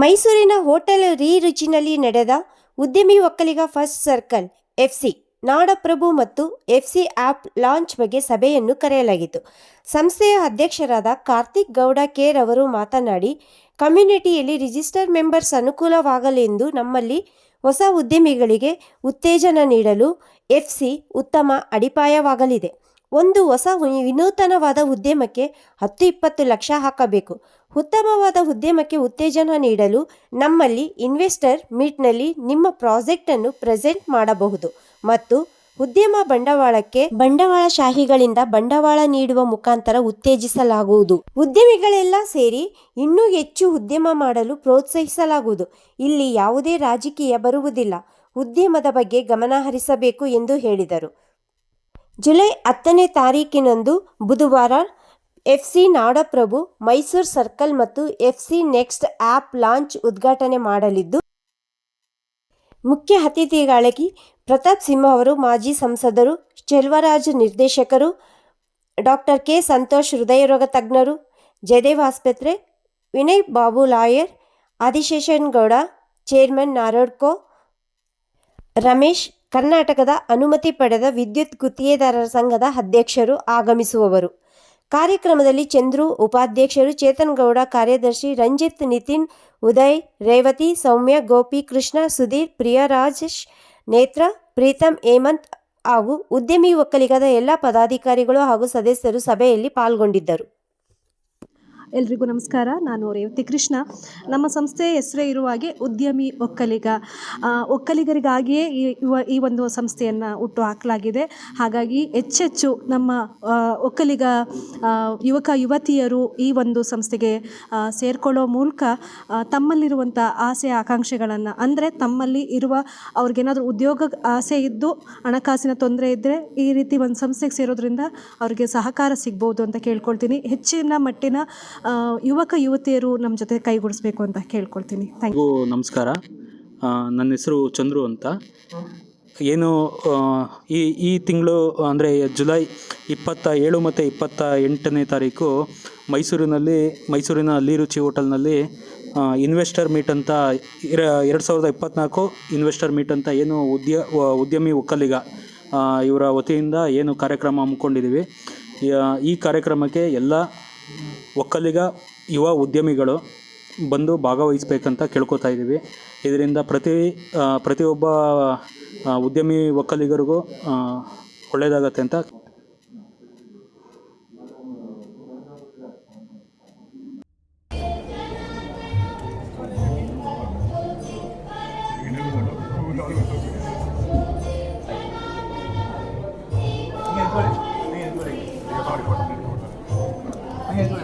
ಮೈಸೂರಿನ ಹೋಟೆಲ್ ರೀ ರುಚಿನಲ್ಲಿ ನಡೆದ ಉದ್ಯಮಿ ಒಕ್ಕಲಿಗ ಫಸ್ಟ್ ಸರ್ಕಲ್, ಎಫ್ಸಿ, ನಾಡಪ್ರಭು ಮತ್ತು ಎಫ್ಸಿ ಆಪ್ ಲಾಂಚ್ ಬಗ್ಗೆ ಸಭೆಯನ್ನು ಕರೆಯಲಾಗಿತ್ತು. ಸಂಸ್ಥೆಯ ಅಧ್ಯಕ್ಷರಾದ ಕಾರ್ತಿಕ್ ಗೌಡ ಕೇರ್ ಅವರು ಮಾತನಾಡಿ, ಕಮ್ಯುನಿಟಿಯಲ್ಲಿ ರಿಜಿಸ್ಟರ್ ಮೆಂಬರ್ಸ್ ಅನುಕೂಲವಾಗಲೆಂದು ನಮ್ಮಲ್ಲಿ ಹೊಸ ಉದ್ಯಮಿಗಳಿಗೆ ಉತ್ತೇಜನ ನೀಡಲು ಎಫ್ಸಿ ಉತ್ತಮ ಅಡಿಪಾಯವಾಗಲಿದೆ. ಒಂದು ಹೊಸ ವಿನೂತನವಾದ ಉದ್ಯಮಕ್ಕೆ ಹತ್ತು ಇಪ್ಪತ್ತು ಲಕ್ಷ ಹಾಕಬೇಕು. ಉತ್ತಮವಾದ ಉದ್ಯಮಕ್ಕೆ ಉತ್ತೇಜನ ನೀಡಲು ನಮ್ಮಲ್ಲಿ ಇನ್ವೆಸ್ಟರ್ ಮೀಟ್ನಲ್ಲಿ ನಿಮ್ಮ ಪ್ರಾಜೆಕ್ಟನ್ನು ಪ್ರೆಸೆಂಟ್ ಮಾಡಬಹುದು ಮತ್ತು ಉದ್ಯಮ ಬಂಡವಾಳಕ್ಕೆ ಬಂಡವಾಳಶಾಹಿಗಳಿಂದ ಬಂಡವಾಳ ನೀಡುವ ಮುಖಾಂತರ ಉತ್ತೇಜಿಸಲಾಗುವುದು. ಉದ್ಯಮಿಗಳೆಲ್ಲ ಸೇರಿ ಇನ್ನೂ ಹೆಚ್ಚು ಉದ್ಯಮ ಮಾಡಲು ಪ್ರೋತ್ಸಾಹಿಸಲಾಗುವುದು. ಇಲ್ಲಿ ಯಾವುದೇ ರಾಜಕೀಯ ಬರುವುದಿಲ್ಲ. ಉದ್ಯಮದ ಬಗ್ಗೆ ಗಮನ ಹರಿಸಬೇಕು ಎಂದು ಹೇಳಿದರು. ಜುಲೈ ಹತ್ತನೇ ತಾರೀಕಿನಂದು ಬುಧವಾರ F C Nadaprabhu Mysuru circle ಮತ್ತು F C next app launch ಉದ್ಘಾಟನೆ ಮಾಡಲಿದ್ದು, ಮುಖ್ಯ ಅತಿಥಿಗಳಾಗಿ ಪ್ರತಾಪ್ ಸಿಂಹ ಅವರು, ಮಾಜಿ ಸಂಸದರು, ಚೆಲ್ವರಾಜ್ ನಿರ್ದೇಶಕರು ಡಾಕ್ಟರ್ ಕೆ. ಸಂತೋಷ್ ಹೃದಯರೋಗ ತಜ್ಞರು, ಜಯದೇವ್ ಆಸ್ಪತ್ರೆ, ವಿನಯ್ ಬಾಬು ಲಾಯರ್, ಆದಿಶೇಷನ್ ಗೌಡ, ಚೇರ್ಮನ್ ನಾರೋಡ್ಕೋ ರಮೇಶ್ ಕರ್ನಾಟಕದ ಅನುಮತಿ ಪಡೆದ ವಿದ್ಯುತ್ ಗುತ್ತಿಗೆದಾರರ ಸಂಘದ ಅಧ್ಯಕ್ಷರು ಆಗಮಿಸುವವರು. ಕಾರ್ಯಕ್ರಮದಲ್ಲಿ ಚಂದ್ರು ಉಪಾಧ್ಯಕ್ಷರು ಚೇತನ್ ಗೌಡ ಕಾರ್ಯದರ್ಶಿ ರಂಜಿತ್, ನಿತಿನ್, ಉದಯ್, ರೇವತಿ, ಸೌಮ್ಯ, ಗೋಪಿ, ಕೃಷ್ಣ, ಸುಧೀರ್, ಪ್ರಿಯರಾಜೇಶ್, ನೇತ್ರ, ಪ್ರೀತಮ್, ಹೇಮಂತ್ ಹಾಗೂ ಉದ್ಯಮಿ ಒಕ್ಕಲಿಗದ ಎಲ್ಲ ಪದಾಧಿಕಾರಿಗಳು ಹಾಗೂ ಸದಸ್ಯರು ಸಭೆಯಲ್ಲಿ ಪಾಲ್ಗೊಂಡಿದ್ದರು. ಎಲ್ರಿಗೂ ನಮಸ್ಕಾರ. ನಾನು ರೇವತಿ ಕೃಷ್ಣ. ನಮ್ಮ ಸಂಸ್ಥೆಯ ಹೆಸರೇ ಇರುವ ಹಾಗೆ ಉದ್ಯಮಿ ಒಕ್ಕಲಿಗ. ಒಕ್ಕಲಿಗರಿಗಾಗಿಯೇ ಈ ಈ ಒಂದು ಸಂಸ್ಥೆಯನ್ನು ಹುಟ್ಟು ಹಾಕಲಾಗಿದೆ. ಹಾಗಾಗಿ ಹೆಚ್ಚೆಚ್ಚು ನಮ್ಮ ಒಕ್ಕಲಿಗ ಯುವಕ, ಯುವತಿಯರು ಈ ಒಂದು ಸಂಸ್ಥೆಗೆ ಸೇರಿಕೊಳ್ಳೋ ಮೂಲಕ ತಮ್ಮಲ್ಲಿರುವಂಥ ಆಸೆ, ಆಕಾಂಕ್ಷೆಗಳನ್ನು, ಅಂದರೆ ತಮ್ಮಲ್ಲಿ ಇರುವ ಅವ್ರಿಗೇನಾದರೂ ಉದ್ಯೋಗ ಆಸೆ ಇದ್ದು, ಹಣಕಾಸಿನ ತೊಂದರೆ ಇದ್ದರೆ ಈ ರೀತಿ ಒಂದು ಸಂಸ್ಥೆಗೆ ಸೇರೋದ್ರಿಂದ ಅವ್ರಿಗೆ ಸಹಕಾರ ಸಿಗ್ಬೋದು ಅಂತ ಕೇಳ್ಕೊಳ್ತೀನಿ. ಹೆಚ್ಚಿನ ಮಟ್ಟಿನ ಯುವಕ, ಯುವತಿಯರು ನಮ್ಮ ಜೊತೆ ಕೈಗೂಡಿಸ್ಬೇಕು ಅಂತ ಕೇಳ್ಕೊಳ್ತೀನಿ. ಥ್ಯಾಂಕ್ ಯು ನಮಸ್ಕಾರ. ನನ್ನ ಹೆಸರು ಚಂದ್ರು ಅಂತ. ಏನು ಈ ಈ ತಿಂಗಳು, ಅಂದರೆ ಜುಲೈ ಇಪ್ಪತ್ತ ಏಳು ಮತ್ತು ಇಪ್ಪತ್ತ ಎಂಟನೇ ತಾರೀಕು ಮೈಸೂರಿನಲ್ಲಿ, ಮೈಸೂರಿನ ಅಲ್ಲಿ ರುಚಿ ಹೋಟೆಲ್ನಲ್ಲಿ ಇನ್ವೆಸ್ಟರ್ ಮೀಟ್ ಅಂತ ಎರಡು ಸಾವಿರದ ಇಪ್ಪತ್ತ್ನಾಲ್ಕು ಇನ್ವೆಸ್ಟರ್ ಮೀಟ್ ಅಂತ ಏನು ಉದ್ಯ ಉದ್ಯಮಿ ಒಕ್ಕಲಿಗ ಇವರ ವತಿಯಿಂದ ಏನು ಕಾರ್ಯಕ್ರಮ ಹಮ್ಮಿಕೊಂಡಿದ್ದೀವಿ. ಈ ಕಾರ್ಯಕ್ರಮಕ್ಕೆ ಎಲ್ಲ ಒಕ್ಕಲಿಗ ಯುವ ಉದ್ಯಮಿಗಳು ಬಂದು ಭಾಗವಹಿಸ್ಬೇಕಂತ ಕೇಳ್ಕೊತಾ ಇದ್ದೀವಿ. ಇದರಿಂದ ಪ್ರತಿ ಪ್ರತಿಯೊಬ್ಬ ಉದ್ಯಮಿ ಒಕ್ಕಲಿಗರಿಗೂ ಒಳ್ಳೆಯದಾಗತ್ತೆ ಅಂತ. I had my